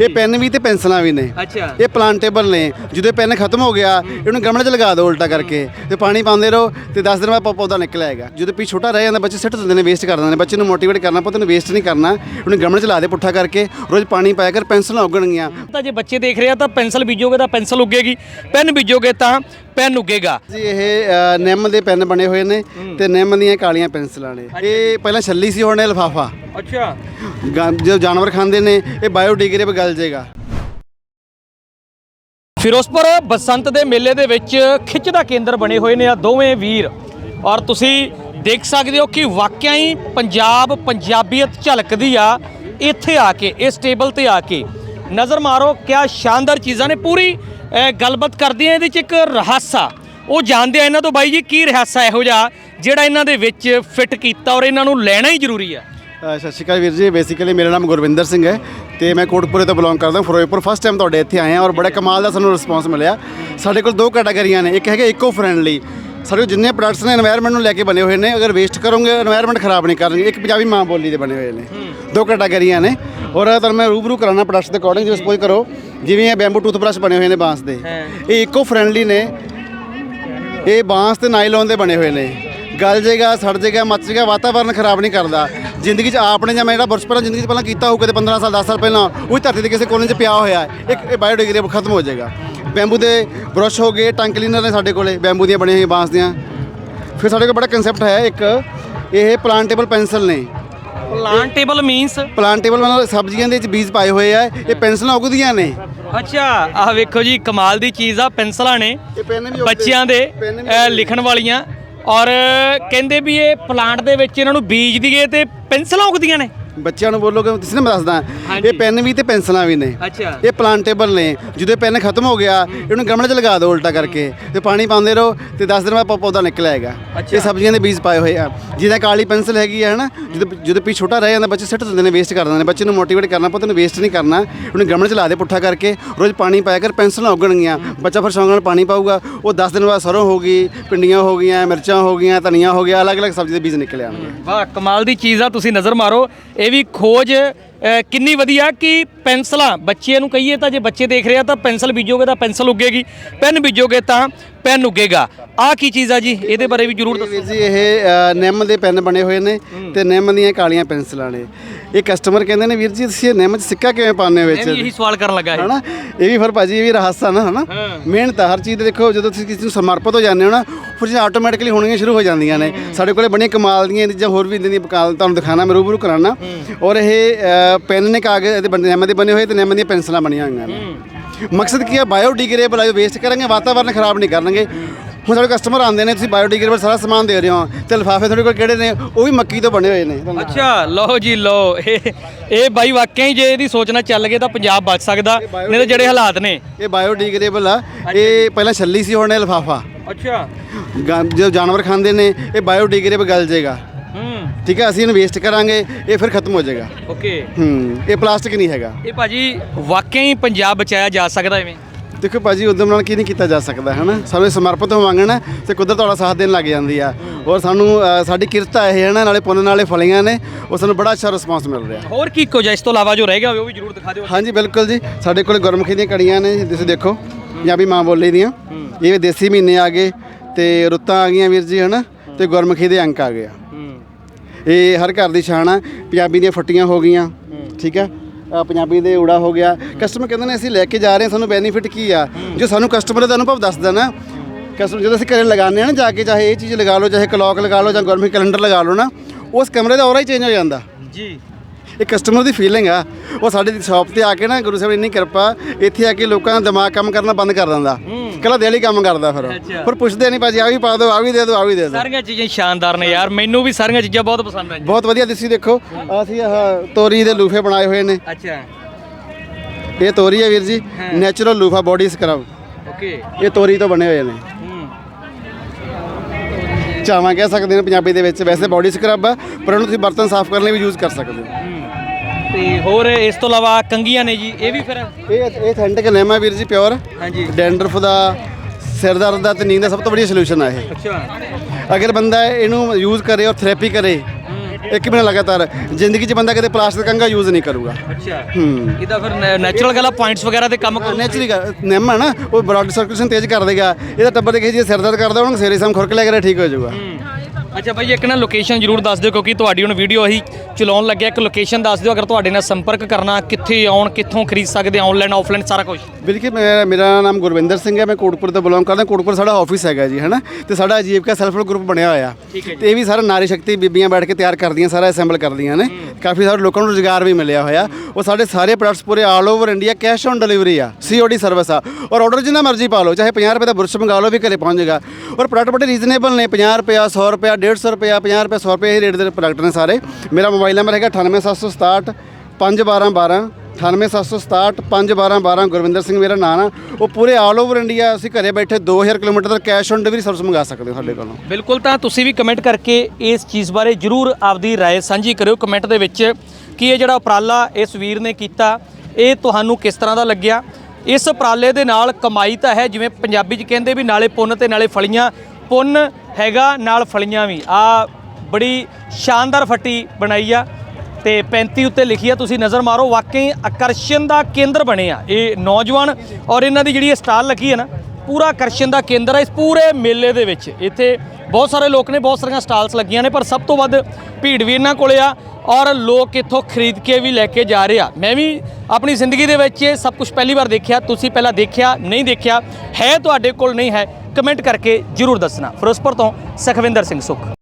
ਇਹ ਪੈਨ ਵੀ ਤੇ ਪੈਨਸਲਾਂ ਵੀ ਨੇ। ਅੱਛਾ। ਇਹ ਪਲਾਂਟੇਬਲ ਨੇ ਜਦੋਂ ਪੈਨ ਖਤਮ ਹੋ ਗਿਆ ਇਹਨੂੰ ਗਮਲੇ 'ਚ ਲਗਾ ਦਿਓ ਉਲਟਾ ਕਰਕੇ ਤੇ ਪਾਣੀ ਪਾਉਂਦੇ ਰਹੋ ਤੇ 10 ਦਿਨ ਬਾਅਦ ਪੌ- ਪੌਦਾ ਨਿਕਲ ਆਏਗਾ। ਜਦੋਂ ਪੀ ਛੋਟਾ ਰਹਿ ਜਾਂਦਾ ਬੱਚੇ ਸਿੱਟ ਦਿੰਦੇ ਨੇ ਵੇਸਟ ਕਰ ਦਿੰਦੇ ਨੇ ਬੱਚੇ ਨੂੰ ਮੋਟੀਵੇਟ ਕਰਨਾ ਪੁੱਤ ਨੂੰ ਵੇਸਟ ਨਹੀਂ ਕਰਨਾ ਉਹਨੂੰ ਗਮਲੇ 'ਚ ਲਾ ਦੇ ਪੁੱਠਾ ਕਰਕੇ ਰੋਜ਼ ਪਾਣੀ ਪਾਇਆ ਕਰ ਪੈਨਸਲਾਂ ਉੱਗਣਗੀਆਂ। ਤਾਂ ਜੇ ਬੱਚੇ ਦੇਖ ਰਹੇ ਆ ਤਾਂ ਪੈਨਸਲ ਬੀਜੋਗੇ ਤਾਂ ਪੈਨਸਲ ਉੱਗੇਗੀ ਪੈਨ ਬੀਜੋਗੇ ਤਾਂ ਪੈਨ ਉੱਗੇਗਾ। ਜੀ ਇਹ ਅ, ਨਿੰਮ ਦੇ ਪੈਨ ਬਣੇ ਹੋਏ ਨੇ ਤੇ ਨਿੰਮ ਦੀਆਂ ਕਾਲੀਆਂ ਪੈਨਸਲਾਂ ਨੇ। ਇਹ ਪਹਿਲਾਂ ਛੱਲੀ ਸੀ ਹੁਣ ਇਹ ਲਿਫਾਫਾ। ਅੱਛਾ। ਜੋ ਜਾਨਵਰ ਖਾਂਦੇ ਨੇ ਇਹ ਬਾਇਓਡੀਗ੍ਰੇਡੇਬਲ ਗਲ ਜਾਏਗਾ ਫਿਰੋਜ਼ਪੁਰ ਬਸੰਤ ਦੇ ਮੇਲੇ ਦੇ ਵਿੱਚ ਖਿੱਚ ਦਾ ਕੇਂਦਰ ਬਣੇ ਹੋਏ ਨੇ ਆ ਦੋਵੇਂ ਵੀਰ। ਔਰ ਤੁਸੀਂ ਦੇਖ ਸਕਦੇ ਹੋ ਕਿ ਵਾਕਿਆ ਹੀ ਪੰਜਾਬ ਪੰਜਾਬੀਅਤ ਝਲਕਦੀ ਆ ਇੱਥੇ ਆ ਕੇ ਇਸ ਟੇਬਲ ਤੇ ਆ ਕੇ। ਨਜ਼ਰ ਮਾਰੋ ਕਿਆ ਸ਼ਾਨਦਾਰ ਚੀਜ਼ਾਂ ਨੇ। ਪੂਰੀ ਗੱਲਬਾਤ ਕਰਦੇ ਆ ਇਹਦੇ ਚ ਇੱਕ ਰਹੱਸਾ। ਉਹ ਜਾਣਦੇ ਆ ਇਹਨਾਂ ਤੋਂ ਬਾਈ ਜੀ ਕੀ ਰਹੱਸਾ ਇਹੋ ਜਿਹਾ ਜਿਹੜਾ ਇਹਨਾਂ ਦੇ ਵਿੱਚ ਫਿੱਟ ਕੀਤਾ ਔਰ ਇਹਨਾਂ ਨੂੰ ਲੈਣਾ ਹੀ ਜ਼ਰੂਰੀ ਆ। ਸਤਿ ਸ਼੍ਰੀ ਅਕਾਲ ਵੀਰ ਜੀ। ਬੇਸਿਕਲੀ ਮੇਰਾ ਨਾਮ ਗੁਰਵਿੰਦਰ ਸਿੰਘ ਹੈ ਤੇ ਮੈਂ ਕੋਟਪੁਰੇ ਤੋਂ ਬਿਲੋਂਗ ਕਰਦਾ ਫਿਰੋਜ਼ਪੁਰ ਫਸਟ ਟਾਈਮ ਤੁਹਾਡੇ ਇੱਥੇ ਆਏ ਹਾਂ ਔਰ ਬੜਾ ਕਮਾਲ ਦਾ ਸਾਨੂੰ ਰਿਸਪਾਂਸ ਮਿਲਿਆ। ਸਾਡੇ ਕੋਲ ਦੋ ਕੈਟਾਗਰੀਆਂ ਨੇ। ਇੱਕ ਹੈਗਾ ਇਕੋ ਫਰੈਂਡਲੀ ਸਾਡੇ ਕੋਲ ਜਿੰਨੇ ਪ੍ਰੋਡਕਟਸ ਨੇ এনवायरमेंट ਨੂੰ ਲੈ ਕੇ ਬਣੇ ਹੋਏ ਨੇ। ਅਗਰ ਵੇਸਟ ਕਰੋਗੇ এনवायरमेंट ਖਰਾਬ ਨਹੀਂ ਕਰਨਗੇ। ਇੱਕ ਪੰਜਾਬੀ ਮਾਂ ਬੋਲੀ ਦੇ ਬਣੇ ਹੋਏ ਨੇ। ਦੋ ਕੈਟਾਗਰੀਆਂ ਨੇ। ਔਰ ਤੁਹਾਨੂੰ ਮੈਂ ਰੂਬਰੂ ਕਰਾਣਾ ਪ੍ਰੋਡਕਟਸ ਦੇ ਅਕੋਰਡਿੰਗ ਜਿਵੇਂ ਸਪੋਜ਼ ਕਰੋ ਜਿਵੇਂ ਇਹ ਬੈਂਬੂ ਟੂਥਬ੍ਰਸ਼ ਬਣੇ ਹੋਏ ਨੇ ਬਾਂਸ ਦੇ। ਇਹ ਇਕੋ ਫਰੈਂਡਲੀ ਨੇ। ਇਹ ਬਾਂਸ ਤੇ ਨਾਈਲੋਨ ਦੇ ਬਣੇ ਹੋਏ ਨੇ। ਗਲ ਜੇਗਾ ਸੜ ਜੇਗਾ ਮੱਚ ਜੇਗਾ ਵਾਤਾਵਰਨ ਖਰਾਬ ਨਹੀਂ ਕਰਦਾ। ਜ਼ਿੰਦਗੀ 'ਚ ਆਪਨੇ ਜਾਂ ਮੈਂ ਜਿਹੜਾ ਬੁਰਸ਼ ਪਹਿਲਾਂ ਜ਼ਿੰਦਗੀ 'ਚ ਪਹਿਲਾਂ ਕੀਤਾ ਹੋਊ ਕਿਤੇ 15 ਸਾਲ 10 ਸਾਲ ਪਹਿਲਾਂ ਉਹੀ ਧਰਤੀ ਦੇ ਕਿਸੇ ਕੋਨੇ 'ਚ ਪਿਆ ਹੋਇਆ। ਹੈ ਇੱਕ ਇਹ ਬਾਇਓਡੀਗ੍ਰੇਡੇਬਲ ਖਤਮ ਹੋ ਜਾਏਗਾ। ਬੈਂਬੂ ਦੇ ਬੁਰਸ਼ ਹੋ ਗਏ ਟੰਗ ਕਲੀਨਰ ਨੇ ਸਾਡੇ ਕੋਲੇ ਬੈਂਬੂ ਦੀਆਂ ਬਣੀਆਂ ਹੋਈਆਂ ਬਾਂਸ ਦੀਆਂ। ਫਿਰ ਸਾਡੇ ਕੋਲ ਬੜਾ ਕਨਸੈਪਟ ਹੈ ਇੱਕ ਇਹ ਪਲਾਂਟੇਬਲ ਪੈਨਸਲ ਨੇ। ਪਲਾਂਟੇਬਲ ਮੀਨਸ ਪਲਾਂਟੇਬਲ ਮਤਲਬ ਸਬਜ਼ੀਆਂ ਦੇ ਵਿੱਚ ਬੀਜ ਪਾਏ ਹੋਏ ਆ ਇਹ ਪੈਨਸਲਾਂ ਉਗਦੀਆਂ ਨੇ। ਅੱਛਾ ਆਹ ਵੇਖੋ ਜੀ ਕਮਾਲ ਦੀ ਚੀਜ਼ ਆ ਪੈਨਸਲਾਂ ਨੇ। ਇਹ ਪੈਨ ਵੀ ਬੱਚਿਆਂ ਦੇ ਲਿਖਣ ਵਾਲੀਆਂ। ਔਰ ਕਹਿੰਦੇ ਵੀ ਇਹ ਪਲਾਂਟ ਦੇ ਵਿੱਚ ਇਹਨਾਂ ਨੂੰ ਬੀਜ ਦੀਏ ਤੇ ਪੈਨਸਲਾਂ ਉਗਦੀਆਂ ਨੇ। ਬੱਚਿਆਂ ਨੂੰ ਬੋਲੋਗੇ ਤੁਸੀਂ ਨਾ ਮੈਂ ਦੱਸਦਾ। ਇਹ ਪੈਨ ਵੀ ਤੇ ਪੈਨਸਲਾਂ ਵੀ ਨੇ। ਅੱਛਾ। ਇਹ ਪਲਾਂਟੇਬਲ ਨੇ ਜਦੋਂ ਪੈਨ ਖਤਮ ਹੋ ਗਿਆ ਇਹਨੂੰ ਗਮਲੇ 'ਚ ਲਗਾ ਦਿਓ ਉਲਟਾ ਕਰਕੇ ਤੇ ਪਾਣੀ ਪਾਉਂਦੇ ਰਹੋ ਤੇ 10 ਦਿਨ ਬਾਅਦ ਪੌਦਾ ਨਿਕਲ ਆਏਗਾ। ਇਹ ਸਬਜ਼ੀਆਂ ਦੇ ਬੀਜ ਪਾਏ ਹੋਏ ਆ। ਜਿਹਦਾ ਕਾਲੀ ਪੈਨਸਲ ਹੈਗੀ ਆ ਹਨਾ ਜਦੋਂ ਜਦੋਂ ਪੀ ਛੋਟਾ ਰਹਿ ਜਾਂਦਾ ਬੱਚੇ ਸਿੱਟ ਦਿੰਦੇ ਨੇ ਵੇਸਟ ਕਰ ਦਿੰਦੇ ਨੇ ਬੱਚੇ ਨੂੰ ਮੋਟੀਵੇਟ ਕਰਨਾ ਪੁੱਤ ਨੂੰ ਵੇਸਟ ਨਹੀਂ ਕਰਨਾ। ਉਹਨੂੰ ਗਮਲੇ 'ਚ ਲਾ ਦੇ ਪੁੱਠਾ ਕਰਕੇ ਰੋਜ਼ ਪਾਣੀ ਪਾਇਆ ਕਰ ਪੈਨਸਲਾਂ ਉੱਗਣਗੀਆਂ। ਬੱਚਾ ਫਿਰ ਸ਼ੌਂਕ ਨਾਲ ਪਾਣੀ ਪਾਊਗਾ। ਉਹ 10 ਦਿਨ ਬਾਅਦ ਸਰੋਂ ਹੋ ਗਈ ਪਿੰਡੀਆਂ ਹੋ ਗਈਆਂ ਮਿਰਚਾਂ ਹੋ ਗਈਆਂ ਧਨੀਆ ਹੋ ਗਿਆ ਅਲੱਗ-ਅਲੱਗ ਸਬਜ਼ੀ ਦੇ ਬੀਜ ਨਿਕਲ ਆਉਣਗੇ। ਵਾਹ ਕਮਾਲ ਦੀ ਚੀਜ਼ ਆ ਤੁਸੀਂ ਨਜ਼ਰ ਮਾਰੋ। ਇਹ ਵੀ ਖੋਜ ਕਿੰਨੀ ਵਧੀਆ ਕਿ ਪੈਨਸਲਾਂ ਬੱਚੇ ਨੂੰ ਕਹੀਏ ਤਾਂ ਜੇ ਬੱਚੇ ਦੇਖ ਰਹੇ ਆ ਤਾਂ ਪੈਨਸਲ ਬੀਜੋਗੇ ਤਾਂ ਪੈਨਸਲ ਉੱਗੇਗੀ ਪੈਨ ਬੀਜੋਗੇ ਤਾਂ ਪੈਨ ਉੱਗੇਗਾ। ਆਹ ਕੀ ਚੀਜ਼ ਆ ਜੀ? ਇਹਦੇ ਬਾਰੇ ਵੀ ਜ਼ਰੂਰ ਦੱਸੋ। ਜੀ ਇਹ ਨਿੰਮ ਦੇ ਪੈਨ ਬਣੇ ਹੋਏ ਨੇ ਤੇ ਨਿੰਮ ਦੀਆਂ ਕਾਲੀਆਂ ਪੈਨਸਲਾਂ ਨੇ। ਇਹ ਕਸਟਮਰ ਕਹਿੰਦੇ ਨੇ ਵੀਰ ਜੀ ਤੁਸੀਂ ਇਹ ਨਿੰਮ 'ਚ ਸਿੱਕਾ ਕਿਵੇਂ ਪਾਉਂਦੇ ਹੋ ਵਿੱਚ ਵੀ ਇਹੀ ਸਵਾਲ ਕਰਨ ਲੱਗਾ ਹਨਾ? ਇਹ ਵੀ ਫਿਰ ਭਾਜੀ ਇਹ ਵੀ ਰਹੱਸ ਆ ਨਾ ਹਨਾ? ਮਿਹਨਤ ਆ ਹਰ ਚੀਜ਼ ਦੇ ਦੇਖੋ ਜਦੋਂ ਤੁਸੀਂ ਕਿਸੇ ਨੂੰ ਸਮਰਪਿਤ ਹੋ ਜਾਂਦੇ ਹੋ ਨਾ ਫਿਰ ਚੀਜ਼ਾਂ ਆਟੋਮੈਟਿਕਲੀ ਹੋਣੀਆਂ ਸ਼ੁਰੂ ਹੋ ਜਾਂਦੀਆਂ ਨੇ। ਸਾਡੇ ਕੋਲੇ ਬੜੀਆਂ ਕਮਾਲ ਦੀਆਂ ਚੀਜ਼ਾਂ ਹੋਰ ਵੀ ਇਦਾਂ ਦੀਆਂ ਬਕਾਲ ਤੁਹਾਨੂੰ ਦਿਖਾਣਾ ਮੈਂ ਰੂਬਰੂ ਕਰਾਣਾ ਔਰ ਇਹ ਪੈਨ ਨੇ ਕਾਗਜ਼ ਇਹਦੇ ਬਣੇ ਨਿੰਮ ਦੇ ਬਣੇ ਹੋਏ ਤੇ ਨਿੰਮ ਦੀਆਂ ਪੈਨਸਲਾਂ ਬਣੀਆਂ ਹੋਈਆਂ ਨੇ। ਮਕਸਦ ਕੀ ਹੈ ਬਾਇਓਡੀਗ੍ਰੇਡੇਬਲ ਹੈ ਵੇਸਟ ਕਰਾਂਗੇ ਵਾਤਾਵਰਨ ਖਰਾਬ ਨਹੀਂ ਕਰਨਗੇ। ਹੁਣ ਸਾਡੇ ਕਸਟਮਰ ਆਉਂਦੇ ਨੇ ਤੁਸੀਂ ਬਾਇਓਡੀਗ੍ਰੇਡੇਬਲ ਸਾਰਾ ਸਮਾਨ ਦੇ ਰਹੇ ਹੋ ਤੇ ਲਿਫਾਫੇ ਤੁਹਾਡੇ ਕੋਲ ਕਿਹੜੇ ਨੇ ਉਹ ਵੀ ਮੱਕੀ ਤੋਂ ਬਣੇ ਹੋਏ ਨੇ। ਅੱਛਾ ਲਓ ਜੀ ਲਓ ਇਹ ਇਹ ਬਾਈ ਵਾਕਿਆ ਹੀ ਜੇ ਇਹਦੀ ਸੋਚਣਾ ਚੱਲ ਗਏ ਤਾਂ ਪੰਜਾਬ ਬਚ ਸਕਦਾ ਨਹੀਂ ਤਾਂ ਜਿਹੜੇ ਹਾਲਾਤ ਨੇ। ਇਹ ਬਾਇਓਡੀਗ੍ਰੇਡੇਬਲ ਆ ਇਹ ਪਹਿਲਾਂ ਛੱਲੀ ਸੀ ਹੁਣ ਇਹ ਲਿਫਾਫਾ। ਅੱਛਾ। ਜੋ ਜਾਨਵਰ ਖਾਂਦੇ ਨੇ ਇਹ ਬਾਇਓਡੀਗ੍ਰੇਡੇਬਲ ਗਲ ਜਾਏਗਾ ਠੀਕ ਹੈ ਅਸੀਂ ਇਹਨੂੰ ਵੇਸਟ ਕਰਾਂਗੇ ਇਹ ਫਿਰ ਖਤਮ ਹੋ ਜਾਏਗਾ ਓਕੇ। ਹੂੰ ਇਹ ਪਲਾਸਟਿਕ ਨਹੀਂ ਹੈਗਾ। ਇਹ ਭਾਜੀ ਵਾਕਿਆ ਹੀ ਪੰਜਾਬ ਬਚਾਇਆ ਜਾ ਸਕਦਾ ਐਵੇਂ? ਦੇਖੋ ਭਾਜੀ ਉਦਮ ਨਾਲ ਕੀ ਨਹੀਂ ਕੀਤਾ ਜਾ ਸਕਦਾ ਹੈ ਨਾ ਸਾਨੂੰ ਸਮਰਪਿਤ ਹੋਵਾਂਗੇ ਨਾ ਤੇ ਕੁਦਰਤ ਤੁਹਾਡਾ ਸਾਥ ਦੇਣ ਲੱਗ ਜਾਂਦੀ ਆ। ਔਰ ਸਾਨੂੰ ਅ, ਸਾਡੀ ਕਿਰਤਾ ਇਹ ਹੈ ਨਾ ਨਾਲੇ ਪੁੰਨ ਨਾਲੇ ਫਲੀਆਂ ਨੇ ਉਹ ਸਾਨੂੰ ਬੜਾ ਅੱਛਾ ਰਿਸਪਾਂਸ ਮਿਲ ਰਿਹਾ। ਹੋਰ ਕੀ ਕੁਝ ਹੈ ਇਸ ਤੋਂ ਇਲਾਵਾ ਜੋ ਰਹਿ ਗਿਆ ਹੋਵੇ ਉਹ ਵੀ ਜ਼ਰੂਰ ਦਿਖਾ ਦਿਓ। ਹਾਂਜੀ ਬਿਲਕੁਲ ਜੀ। ਸਾਡੇ ਕੋਲ ਗੁਰਮੁਖੀ ਦੀਆਂ ਕੜੀਆਂ ਨੇ ਤੁਸੀਂ ਦੇਖੋ ਪੰਜਾਬੀ ਮਾਂ ਬੋਲੀ ਦੀਆਂ। ਇਹ ਵੀ ਦੇਸੀ ਮਹੀਨੇ ਆ ਗਏ ਤੇ ਰੁੱਤਾਂ ਆ ਗਈਆਂ ਵੀਰ ਜੀ ਹਨਾ? ਤੇ ਗੁਰਮੁਖੀ ਦੇ ਅੰਕ ਆ ਗਏ ਆ। ਇਹ ਹਰ ਘਰ ਦੀ ਸ਼ਾਨ ਆ। ਪੰਜਾਬੀ ਦੀਆਂ ਫੱਟੀਆਂ ਹੋ ਗਈਆਂ ਠੀਕ ਆ? ਪੰਜਾਬੀ ਦੇ ਊੜਾ ਹੋ ਗਿਆ। ਕਸਟਮਰ ਕਹਿੰਦੇ ਨੇ ਅਸੀਂ ਲੈ ਕੇ ਜਾ ਰਹੇ ਹਾਂ ਸਾਨੂੰ ਬੈਨੀਫਿਟ ਕੀ ਆ? ਜੋ ਸਾਨੂੰ ਕਸਟਮਰ ਦਾ ਅਨੁਭਵ ਦੱਸਦਾ ਨਾ ਕਸਟਮਰ ਜਦੋਂ ਅਸੀਂ ਘਰੇ ਲਗਾਉਂਦੇ ਆ ਨਾ ਜਾ ਕੇ ਚਾਹੇ ਇਹ ਚੀਜ਼ ਲਗਾ ਲਓ ਚਾਹੇ ਕਲੌਕ ਲਗਾ ਲਓ ਜਾਂ ਗੁਰਮੁਖੀ ਕੈਲੰਡਰ ਲਗਾ ਲਓ ਨਾ ਉਸ ਕਮਰੇ ਦਾ ਔਰਾ ਹੀ ਚੇਂਜ ਹੋ ਜਾਂਦਾ। ਜੀ। ਇਹ ਕਸਟਮਰ ਦੀ ਫੀਲਿੰਗ ਆ। ਉਹ ਸਾਡੇ ਸ਼ਾਪ ਤੇ ਆ ਕੇ ਨਾ ਗੁਰੂ ਸਾਹਿਬ ਨੇ ਇੰਨੀ ਕਿਰਪਾ ਇੱਥੇ ਆ ਕੇ ਲੋਕਾਂ ਦਾ ਦਿਮਾਗ ਕੰਮ ਕਰਨਾ ਬੰਦ ਕਰ ਦਿੰਦਾ। ਕੱਲਾ ਦਿਲ ਹੀ ਕੰਮ ਕਰਦਾ ਫਿਰ। ਫਿਰ ਪੁੱਛਦੇ ਨਹੀਂ ਭਾਜੀ ਆ ਵੀ ਪਾ ਦਿਓ ਆ ਵੀ ਦੇ ਦਿਓ ਆ ਵੀ ਦੇ ਦਿਓ। ਸਾਰੀਆਂ ਚੀਜ਼ਾਂ ਸ਼ਾਨਦਾਰ ਨੇ ਯਾਰ। ਮੈਨੂੰ ਵੀ ਸਾਰੀਆਂ ਚੀਜ਼ਾਂ ਬਹੁਤ ਪਸੰਦ ਆ ਜੀ। ਬਹੁਤ ਵਧੀਆ ਤੁਸੀਂ ਦੇਖੋ ਅਸੀਂ ਆਹ ਤੋਰੀ ਦੇ ਲੂਫੇ ਬਣਾਏ ਹੋਏ ਨੇ। ਅੱਛਾ। ਇਹ ਤੋਰੀ ਹੈ ਵੀਰ ਜੀ natural loofah body scrub okay. ਇਹ ਤੋਰੀ ਤੋਂ ਬਣੇ ਹੋਏ ਨੇ। ਚਾਵਾਂ ਕਹਿ ਸਕਦੇ ਨੇ ਪੰਜਾਬੀ ਦੇ ਵਿੱਚ ਵੈਸੇ ਬੋਡੀ ਸਕਰਬ ਆ ਪਰ ਉਹਨੂੰ ਤੁਸੀਂ ਬਰਤਨ ਸਾਫ਼ ਕਰਨ ਲਈ ਵੀ ਯੂਜ਼ ਕਰ ਸਕਦੇ ਹੋ। ਤੇ ਹੋਰ ਇਸ ਤੋਂ ਇਲਾਵਾ ਕੰਗੀਆਂ ਨੇ ਜੀ ਇਹ ਵੀ ਫਿਰ ਇਹ ਇਹ ਥੈਂਟਿਕ ਨੇਮ ਵੀਰ ਜੀ ਪਿਓਰ ਹਾਂਜੀ। ਡੈਂਡਰਫ ਦਾ ਸਿਰ ਦਰਦ ਦਾ ਤੇ ਨੀਂਦ ਦਾ ਸਭ ਤੋਂ ਵਧੀਆ ਸੋਲੂਸ਼ਨ ਆ ਇਹ। ਅੱਛਾ। ਅਗਰ ਬੰਦਾ ਇਹਨੂੰ ਯੂਜ਼ ਕਰੇ ਔਰ ਥੈਰੇਪੀ ਕਰੇ ਇੱਕ ਮਹੀਨਾ ਲਗਾਤਾਰ ਜ਼ਿੰਦਗੀ 'ਚ ਬੰਦਾ ਕਦੇ ਪਲਾਸਟਿਕ ਕੰਗਾ ਯੂਜ਼ ਨਹੀਂ ਕਰੂਗਾ। ਅੱਛਾ। ਹੂੰ। ਇਹਦਾ ਫਿਰ ਨੈਚੁਰਲ ਗੱਲ ਪੁਆਇੰਟਸ ਵਗੈਰਾ ਤੇ ਕੰਮ ਕਰੂ ਨੈਚੁਰਲੀ ਨਿੰਮ ਹੈ ਨਾ ਉਹ ਬਲੱਡ ਸਰਕੂਲੇਸ਼ਨ ਤੇਜ਼ ਕਰ ਦੇਗਾ। ਇਹਦਾ ਟੱਬਰ ਦੇ ਕਿਸੇ ਜੀ ਸਿਰ ਦਰਦ ਕਰਦਾ ਉਹਨੂੰ ਸੇਰੇ ਸਮ ਖੁਰਕ ਲਿਆ ਕਰੇ ਠੀਕ ਹੋ ਜਾਊਗਾ। ਅੱਛਾ ਭਾਈ ਇੱਕ ਨਾ ਲੋਕੇਸ਼ਨ ਜਰੂਰ ਦੱਸ ਦਿਓ ਕਿਉਂਕਿ ਤੁਹਾਡੀ ਹੁਣ ਵੀਡੀਓ ਅਸੀਂ ਚਲਾਉਣ ਲੱਗਿਆ ਇੱਕ ਲੋਕੇਸ਼ਨ ਦੱਸ ਦਿਓ ਅਗਰ ਤੁਹਾਡੇ ਨਾਲ ਸੰਪਰਕ ਕਰਨਾ ਕਿੱਥੇ ਆਉਣ ਕਿੱਥੋਂ ਖਰੀਦ ਸਕਦੇ ਆਨਲਾਈਨ ਆਫਲਾਈਨ ਸਾਰਾ ਕੁਝ ਬਿਲਕੁਲ ਮੇਰਾ ਮੇਰਾ ਨਾਮ ਗੁਰਵਿੰਦਰ ਸਿੰਘ ਹੈ ਮੈਂ ਕੋਟਪੁਰ ਤੋਂ ਬਿਲੋਂਗ ਕਰਦਾ ਕੋਟਪੁਰ ਸਾਡਾ ਆਫਿਸ ਹੈਗਾ ਜੀ ਹੈਨਾ? ਤੇ ਸਾਡਾ ਅਜੀਵਕਾ ਸੈਲਫ ਹੈਲਪ ਗਰੁੱਪ ਬਣਿਆ ਹੋਇਆ। ਤੇ ਇਹ ਵੀ ਸਾਰਾ ਨਾਰੀ ਸ਼ਕਤੀ ਬੀਬੀਆਂ ਬੈਠ ਕੇ ਤਿਆਰ ਕਰਦੀਆਂ ਸਾਰਾ ਅਸੈਂਬਲ ਕਰਦੀਆਂ ਨੇ। ਕਾਫੀ ਸਾਰੇ ਲੋਕਾਂ ਨੂੰ ਰੁਜ਼ਗਾਰ ਵੀ ਮਿਲਿਆ ਹੋਇਆ। ਉਹ ਸਾਡੇ ਸਾਰੇ ਪ੍ਰੋਡਕਟਸ ਪੂਰੇ all over India cash on delivery ਆ ਸੀਓਡੀ ਸਰਵਿਸ ਆ। ਔਰ ਆਰਡਰ ਜਿੰਨਾ ਮਰਜ਼ੀ ਪਾ ਲਓ ਚਾਹੇ 50 ਰੁਪਏ ਦਾ ਬੁਰਸ਼ ਮੰਗਾ ਲਓ ਵੀ ਘਰੇ ਪਹੁੰਚ ਜਾਏਗਾ ਔਰ ਪ੍ਰੋਡਕਟ ਬੜੇ ਰੀਜ਼ਨੇਬਲ ਨੇ 50 ਰੁਪਿਆ 100 ਰੁਪਿਆ 150 ਰੁਪਿਆ 50 ਰੁਪਏ 100 ਰੁਪਏ ਇਹ ਰੇਟ ਦੇ ਪ੍ਰੋਡਕਟ ਨੇ ਸਾਰੇ ਮੇਰਾ ਮੋਬਾਈਲ ਨੰਬਰ ਹੈਗਾ 98767 5112 98767 5112 ਗੁਰਵਿੰਦਰ ਸਿੰਘ ਮੇਰਾ ਨਾਮ ਆ ਉਹ ਪੂਰੇ ਆਲ ਓਵਰ ਇੰਡੀਆ ਅਸੀਂ ਘਰੇ ਬੈਠੇ 2000 ਕਿਲੋਮੀਟਰ ਦਾ ਕੈਸ਼ ਔਨ ਡਿਲੀਵਰੀ ਸਰਵਿਸ ਮੰਗਾ ਸਕਦੇ ਹੋ ਸਾਡੇ ਕੋਲੋਂ ਬਿਲਕੁਲ ਤਾਂ ਤੁਸੀਂ ਵੀ ਕਮੈਂਟ ਕਰਕੇ ਇਸ ਚੀਜ਼ ਬਾਰੇ ਜਰੂਰ ਆਪਦੀ رائے ਸਾਂਝੀ ਕਰਿਓ ਕਮੈਂਟ ਦੇ ਵਿੱਚ ਕਿ ਇਹ ਜਿਹੜਾ ਉਪਰਾਲਾ ਇਸ ਵੀਰ ਨੇ ਕੀਤਾ ਇਹ ਤੁਹਾਨੂੰ ਕਿਸ ਤਰ੍ਹਾਂ ਦਾ ਲੱਗਿਆ ਇਸ ਉਪਰਾਲੇ ਦੇ ਨਾਲ ਕਮਾਈ ਤਾਂ ਹੈ ਜਿਵੇਂ ਪੰਜਾਬੀ 'ਚ ਕਹਿੰਦੇ ਵੀ ਨਾਲੇ ਪੁੰਨ ਤੇ ਨਾਲੇ ਫਲੀਆਂ ਪੁੰਨ ਹੈਗਾ, ਨਾਲ ਫਲੀਆਂ ਵੀ। ਆ ਬੜੀ ਸ਼ਾਨਦਾਰ ਫੱਟੀ ਬਣਾਈ ਆ ਤੇ 35 ਉੱਤੇ ਲਿਖੀ ਆ, ਤੁਸੀਂ ਨਜ਼ਰ ਮਾਰੋ, ਵਾਕਈ ਆਕਰਸ਼ਣ ਦਾ ਕੇਂਦਰ ਬਣੇ ਆ ਇਹ ਨੌਜਵਾਨ। ਔਰ ਇਹਨਾਂ ਦੀ ਜਿਹੜੀ ਇਹ ਸਟਾਲ ਲੱਗੀ ਹੈ ਨਾ, ਪੂਰਾ ਆਕਰਸ਼ਣ ਦਾ ਕੇਂਦਰ ਹੈ ਇਸ ਪੂਰੇ ਮੇਲੇ ਦੇ ਵਿੱਚ। ਇੱਥੇ ਬਹੁਤ ਸਾਰੇ ਲੋਕ ਨੇ, ਬਹੁਤ ਸਾਰੀਆਂ ਸਟਾਲਸ ਲੱਗੀਆਂ ਨੇ, ਪਰ ਸਭ ਤੋਂ ਵੱਧ ਭੀੜ ਵੀ ਇਹਨਾਂ ਕੋਲੇ ਆ। ਔਰ ਲੋਕ ਇੱਥੋਂ ਖਰੀਦ ਕੇ ਵੀ ਲੈ ਕੇ ਜਾ ਰਹੇ ਆ। ਮੈਂ ਵੀ ਆਪਣੀ ਜ਼ਿੰਦਗੀ ਦੇ ਵਿੱਚ ਇਹ ਸਭ ਕੁਝ ਪਹਿਲੀ ਵਾਰ ਦੇਖਿਆ, ਤੁਸੀਂ ਪਹਿਲਾਂ ਦੇਖਿਆ, ਨਹੀਂ ਦੇਖਿਆ, ਹੈ ਤੁਹਾਡੇ ਕੋਲ ਨਹੀਂ ਹੈ। ਕਮੈਂਟ ਕਰਕੇ ਜਰੂਰ ਦੱਸਣਾ। ਫਿਰੋਜ਼ਪੁਰ ਤੋਂ ਸਖਵਿੰਦਰ ਸਿੰਘ ਸੁਖ।